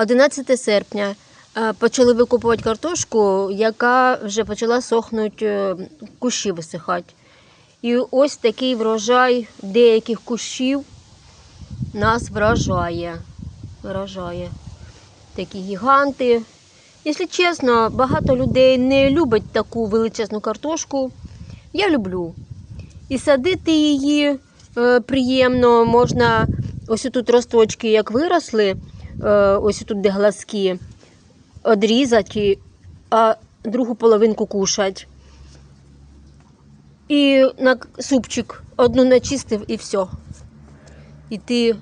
11 серпня е, почали викупувати картошку, яка вже почала сохнути, е, кущі висихати. І ось такий врожай деяких кущів нас вражає. вражає. Такі гіганти. Якщо чесно, багато людей не любить таку величезну картошку. Я люблю. І садити її е, приємно, можна ось тут росточки, як виросли, ось тут де глазки, одрізати, а другу половинку кушать. І на супчик одну начистив і все. І ти,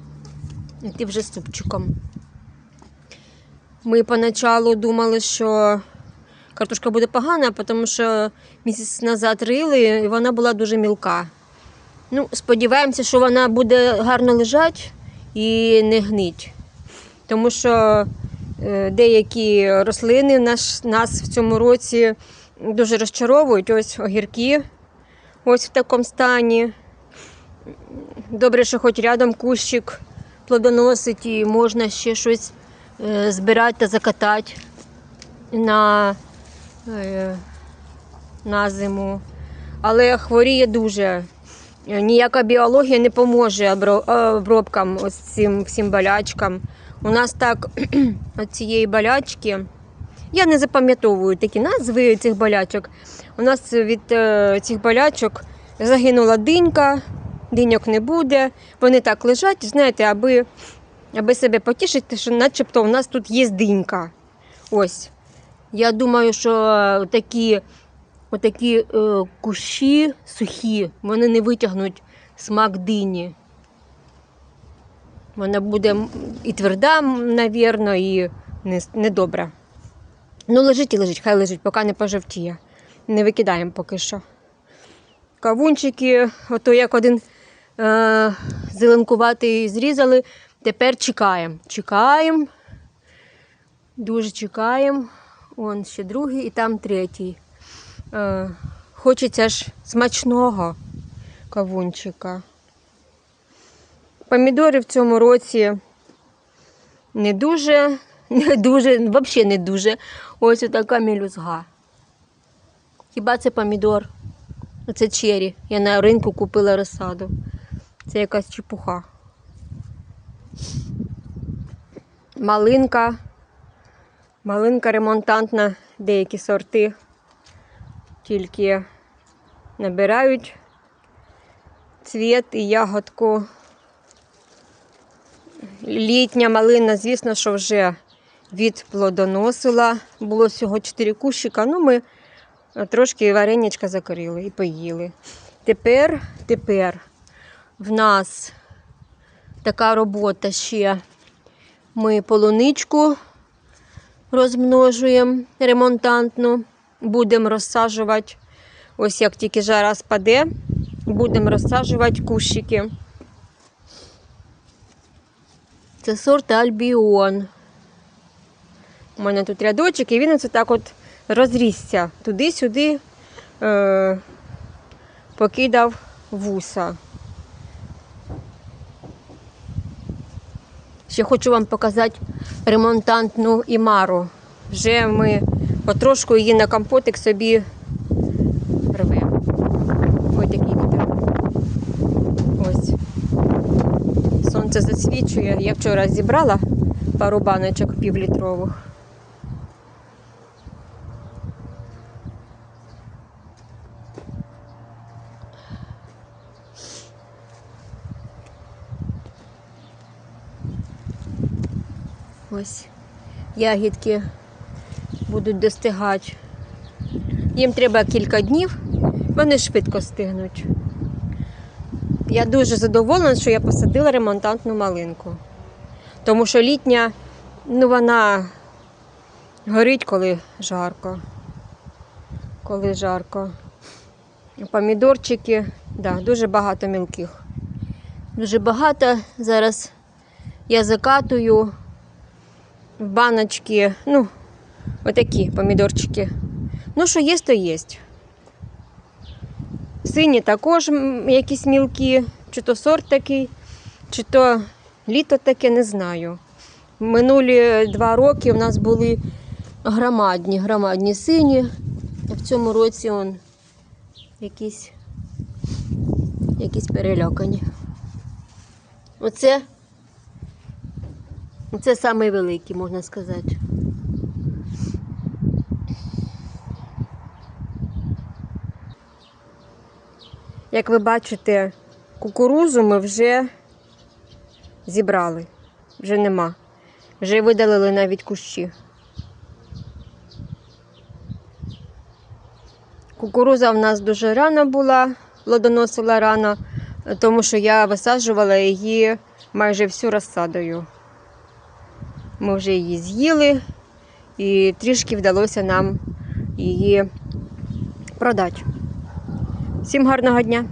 і ти вже з супчиком. Ми поначалу думали, що картошка буде погана, тому що місяць назад рили, і вона була дуже мілка. Ну, сподіваємося, що вона буде гарно лежати і не гнить. Тому що е, деякі рослини наш, нас в цьому році дуже розчаровують. Ось огірки, ось в такому стані. Добре, що хоч рядом кущик плодоносить і можна ще щось е, збирати та закатати на, е, на зиму. Але хворіє дуже. Ніяка біологія не поможе обробкам ось цим всім болячкам. У нас так от цієї болячки. Я не запам'ятовую такі назви цих болячок. У нас від е, цих болячок загинула динька, диньок не буде. Вони так лежать, знаєте, аби, аби себе потішити, що начебто у нас тут є динька. Ось. Я думаю, що такі, отакі е, кущі сухі, вони не витягнуть смак дині. Вона буде і тверда, навірно, і не- недобра. Ну, лежить і лежить, хай лежить, поки не пожовтіє. Не викидаємо поки що. Кавунчики, ото як один е, зеленкуватий зрізали. Тепер чекаємо. Чекаємо. Дуже чекаємо. Вон ще другий і там третій. Е, хочеться ж смачного кавунчика. Помідори в цьому році не дуже, не дуже, взагалі не дуже. Ось така мілюзга. Хіба це помідор? Оце чері. Я на ринку купила розсаду. Це якась чепуха. Малинка. Малинка ремонтантна, деякі сорти тільки набирають цвіт і ягодку. Літня малина, звісно, що вже відплодоносила. Було всього 4 кущика, ну ми трошки вареничка закорили і поїли. Тепер, тепер в нас така робота ще. Ми полуничку розмножуємо ремонтантну, будемо розсаджувати. Ось як тільки жара спаде, будемо розсаджувати кущики. Це сорт Альбіон. У мене тут рядочок, і він оце так от розрісся туди-сюди, е, покидав вуса. Ще хочу вам показати ремонтантну імару. Вже ми потрошку її на компотик собі рвемо. Ось такий вітер. Ось. Сонце засвічує. Я вчора зібрала пару баночок півлітрових. Ось ягідки будуть достигати. Їм треба кілька днів, вони швидко стигнуть. Я дуже задоволена, що я посадила ремонтантну малинку. Тому що літня, ну вона горить, коли жарко. Коли жарко. Помідорчики, да, дуже багато мілких. Дуже багато. Зараз я закатую в баночки, ну, отакі помідорчики. Ну, що є, то є. Сині також якісь мілкі, чи то сорт такий, чи то літо таке, не знаю. Минулі два роки у нас були громадні, громадні сині. В цьому році он якісь, якісь перелякані. Оце, оце самий можна сказати. Як ви бачите, кукурузу ми вже зібрали. Вже нема. Вже видалили навіть кущі. Кукуруза в нас дуже рано була, плодоносила рано, тому що я висаджувала її майже всю розсадою. Ми вже її з'їли, і трішки вдалося нам її продати. Всім гарного дня!